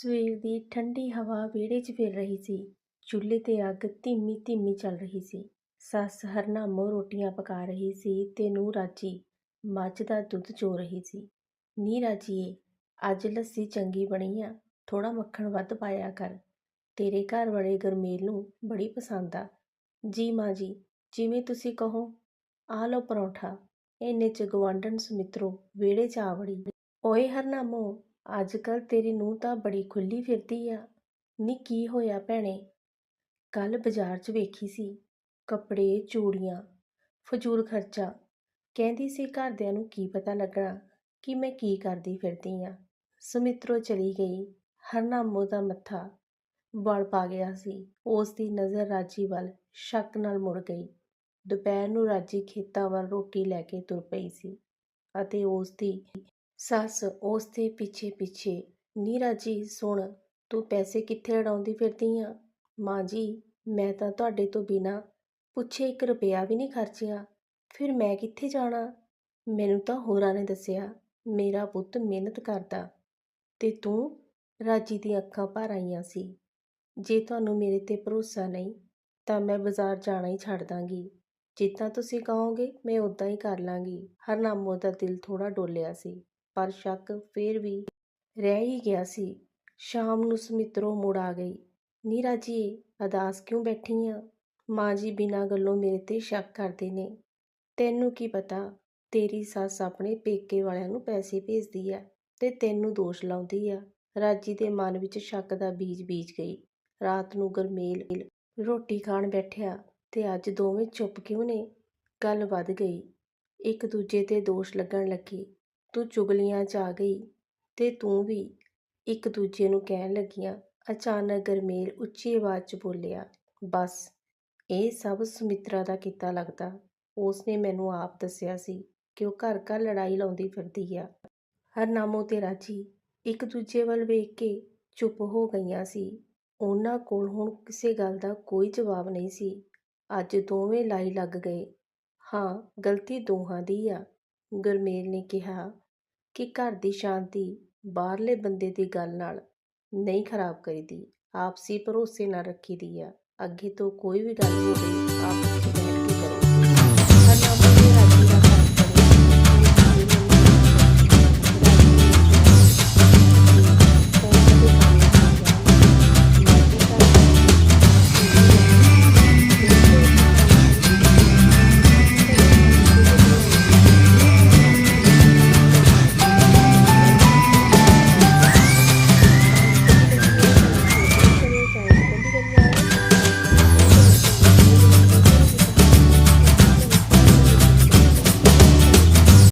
ਸਵੇਰ ਦੀ ਠੰਡੀ ਹਵਾ ਵਿਹੜੇ 'ਚ ਫਿਰ ਰਹੀ ਸੀ। ਚੁੱਲ੍ਹੇ 'ਤੇ ਅੱਗ ਧੀਮੀ ਧੀਮੀ ਚੱਲ ਰਹੀ ਸੀ। ਸੱਸ ਹਰਨਾਮੋ ਰੋਟੀਆਂ ਪਕਾ ਰਹੀ ਸੀ ਤੇ ਨੂੰਹ ਰਾਜੀ ਮੱਝ ਦਾ ਦੁੱਧ ਚੋ ਰਹੀ ਸੀ। ਨੀ ਰਾਜੀਏ, ਅੱਜ ਲੱਸੀ ਚੰਗੀ ਬਣੀ ਆ ਥੋੜਾ ਮੱਖਣ ਵੱਧ ਪਾਇਆ ਕਰ। ਤੇਰੇ ਘਰ ਵਾਲੇ ਗਰਮੇਲ ਨੂੰ ਬੜੀ ਪਸੰਦ ਆ। ਜੀ ਮਾਂ ਜੀ, ਜਿਵੇਂ ਤੁਸੀਂ ਕਹੋ। ਆ ਲਓ ਪਰੌਂਠਾ, ਇੰਨੇ ਚ ਗਵਾਂਢਣ ਸੁਮਿਤਰੋ ਵਿਹੜੇ 'ਚ ਆ ਵੜੀ। ਓਏ ਹਰਨਾਮੋ ਅੱਜ ਕੱਲ੍ਹ ਤੇਰੀ ਨੂੰਹ ਤਾਂ ਬੜੀ ਖੁੱਲੀ ਫਿਰਦੀ ਆ। ਨੀ, ਕੀ ਹੋਇਆ ਭੈਣੇ? ਕੱਲ ਬਾਜ਼ਾਰ 'ਚ ਵੇਖੀ ਸੀ, ਕੱਪੜੇ, ਚੂੜੀਆਂ, ਫਜ਼ੂਲ ਖਰਚਾ। ਕਹਿੰਦੀ ਸੀ ਘਰਦਿਆਂ ਨੂੰ ਕੀ ਪਤਾ ਲੱਗਣਾ ਕਿ ਮੈਂ ਕੀ ਕਰਦੀ ਫਿਰਦੀ ਆ। ਸੁਮਿਤਰੋ ਚਲੀ ਗਈ ਹਰਨਾਮੋ ਦਾ ਮੱਥਾ ਵਲ ਪਾ ਗਿਆ ਸੀ। ਉਸ ਦੀ ਨਜ਼ਰ ਰਾਜੀ ਵੱਲ ਸ਼ੱਕ ਨਾਲ ਮੁੜ ਗਈ। ਦੁਪਹਿਰ ਨੂੰ ਰਾਜੀ ਖੇਤਾਂ ਵੱਲ ਰੋਟੀ ਲੈ ਕੇ ਤੁਰ ਪਈ ਸੀ ਅਤੇ ਉਸ ਦੀ ਸੱਸ ਉਸ ਦੇ ਪਿੱਛੇ ਪਿੱਛੇ ਨੀ ਰਾਜੀ ਸੁਣ, ਤੂੰ ਪੈਸੇ ਕਿੱਥੇ ਉਡਾਉਂਦੀ ਫਿਰਦੀ ਆ? ਮਾਂ ਜੀ, ਮੈਂ ਤਾਂ ਤੁਹਾਡੇ ਤੋਂ ਬਿਨਾ ਪੁੱਛੇ ਇੱਕ ਰੁਪਿਆ ਵੀ ਨਹੀਂ ਖਰਚਿਆ। ਫਿਰ ਮੈਂ ਕਿੱਥੇ ਜਾਣਾ? ਮੈਨੂੰ ਤਾਂ ਹੋਰਾਂ ਨੇ ਦੱਸਿਆ, ਮੇਰਾ ਪੁੱਤ ਮਿਹਨਤ ਕਰਦਾ ਤੇ ਤੂੰ ਰਾਜੀ ਦੀਆਂ ਅੱਖਾਂ ਭਰ ਆਈਆਂ ਸੀ। ਜੇ ਤੁਹਾਨੂੰ ਮੇਰੇ ਤੇ ਭਰੋਸਾ ਨਹੀਂ, ਤਾਂ ਮੈਂ ਬਾਜ਼ਾਰ ਜਾਣਾ ਹੀ ਛੱਡ ਦਾਂਗੀ। ਜਿੱਦਾਂ ਤੁਸੀਂ ਕਹੋਗੇ, ਮੈਂ ਉਦਾਂ ਹੀ ਕਰ ਲਾਂਗੀ। ਹਰਨਾਮੋ ਦਾ ਦਿਲ ਥੋੜਾ ਡੋਲਿਆ ਸੀ। ਪਰ ਸ਼ੱਕ ਫੇਰ ਵੀ ਰਹਿ ਹੀ ਗਿਆ ਸੀ। ਸ਼ਾਮ ਨੂੰ ਸੁਮਿਤਰੋ ਮੁੜ ਆ ਗਈ। ਨੀ ਰਾਜੀਏ ਅਦਾਸ ਕਿਉਂ ਬੈਠੀ ਆ? ਮਾਂ ਜੀ ਬਿਨਾਂ ਗੱਲੋਂ ਮੇਰੇ ਤੇ ਸ਼ੱਕ ਕਰਦੇ ਨੇ। ਤੈਨੂੰ ਕੀ ਪਤਾ, ਤੇਰੀ ਸੱਸ ਆਪਣੇ ਪੇਕੇ ਵਾਲਿਆਂ ਨੂੰ ਪੈਸੇ ਭੇਜਦੀ ਆ ਤੇ ਤੈਨੂੰ ਦੋਸ਼ ਲਾਉਂਦੀ ਆ। ਰਾਜੀ ਦੇ ਮਨ ਵਿੱਚ ਸ਼ੱਕ ਦਾ ਬੀਜ ਬੀਜ ਗਈ। ਰਾਤ ਨੂੰ ਗਰਮੇਲ ਰੋਟੀ ਖਾਣ ਬੈਠਿਆ ਤੇ ਅੱਜ ਦੋਵੇਂ ਚੁੱਪ ਕਿਉਂ ਨੇ? ਗੱਲ ਵੱਧ ਗਈ। ਇੱਕ ਦੂਜੇ ਤੇ ਦੋਸ਼ ਲੱਗਣ ਲੱਗੇ। ਤੂੰ ਚੁਗਲੀਆਂ 'ਚ ਆ ਗਈ ਤੇ ਤੂੰ ਵੀ ਇੱਕ ਦੂਜੇ ਨੂੰ ਕਹਿਣ ਲੱਗੀਆਂ। ਅਚਾਨਕ ਗਰਮੇਲ ਉੱਚੀ ਆਵਾਜ਼ 'ਚ ਬੋਲਿਆ, ਬਸ, ਇਹ ਸਭ ਸੁਮਿਤਰਾ ਦਾ ਕੀਤਾ ਲੱਗਦਾ। ਉਸਨੇ ਮੈਨੂੰ ਆਪ ਦੱਸਿਆ ਸੀ ਕਿ ਉਹ ਘਰ ਘਰ ਲੜਾਈ ਲਾਉਂਦੀ ਫਿਰਦੀ ਆ। ਹਰਨਾਮੋ ਤੇ ਰਾਜੀ ਇੱਕ ਦੂਜੇ ਵੱਲ ਵੇਖ ਕੇ ਚੁੱਪ ਹੋ ਗਈਆਂ ਸੀ। ਉਹਨਾਂ ਕੋਲ ਹੁਣ ਕਿਸੇ ਗੱਲ ਦਾ ਕੋਈ ਜਵਾਬ ਨਹੀਂ ਸੀ। ਅੱਜ ਦੋਵੇਂ ਲਾਈ ਲੱਗ ਗਏ। ਹਾਂ, ਗਲਤੀ ਦੋਹਾਂ ਦੀ ਆ, ਗੁਰਮੇਲ ਨੇ ਕਿਹਾ। ਕਿ ਘਰ ਦੀ ਸ਼ਾਂਤੀ ਬਾਹਰਲੇ ਬੰਦੇ ਦੀ ਗੱਲ ਨਾਲ ਨਹੀਂ ਖਰਾਬ ਕਰੀਦੀ। ਆਪਸੀ ਭਰੋਸੇ ਨਾਲ ਰੱਖੀਦੀ ਆ। ਅੱਗੇ ਤੋਂ ਕੋਈ ਵੀ ਗੱਲ ਹੋਵੇ ਆਪਸ ਵਿੱਚ